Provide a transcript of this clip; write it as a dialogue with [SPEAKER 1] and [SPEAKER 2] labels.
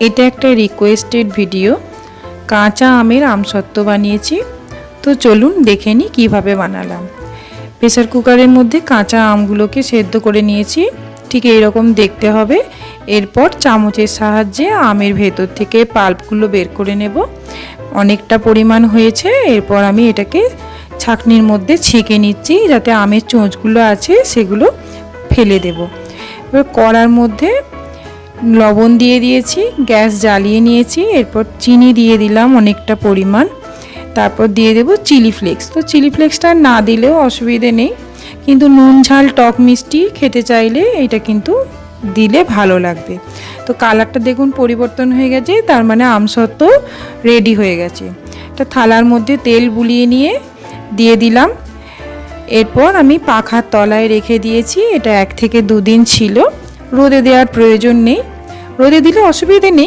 [SPEAKER 1] এটা একটা requested video কাঁচা আমের আমসত্ত্ব বানিয়েছি। তো চলুন দেখে নিই কীভাবে বানালাম। প্রেসার কুকারের মধ্যে কাঁচা আমগুলোকে সেদ্ধ করে নিয়েছি। ঠিক এইরকম দেখতে হবে। এরপর চামচের সাহায্যে আমের ভেতর থেকে পাল্পগুলো বের করে নেব। অনেকটা পরিমাণ হয়েছে। এরপর আমি এটাকে ছাকনির মধ্যে ছেঁকে নিচ্ছি যাতে আমের চোঁচগুলো আছে সেগুলো ফেলে দেব। এবার কড়ার মধ্যে লবণ দিয়ে দিয়েছি, গ্যাস জ্বালিয়ে নিয়েছি, এরপর চিনি দিয়ে দিলাম অনেকটা পরিমাণ। তারপর দিয়ে দেবো চিলি ফ্লেক্স। তো চিলি ফ্লেক্সটা না দিলেও অসুবিধে নেই, কিন্তু নুন, ঝাল, টক, মিষ্টি খেতে চাইলে এটা কিন্তু দিলে ভালো লাগবে। তো কালারটা দেখুন পরিবর্তন হয়ে গেছে, তার মানে আমসত্ত্ব রেডি হয়ে গেছে। একটা থালার মধ্যে তেল বুলিয়ে নিয়ে দিয়ে দিলাম। এরপর আমি পাখার তলায় রেখে দিয়েছি, এটা এক থেকে দুদিন ছিল। রোদে দেওয়ার প্রয়োজন নেই। রোদে দিলে অসুবিধে নেই।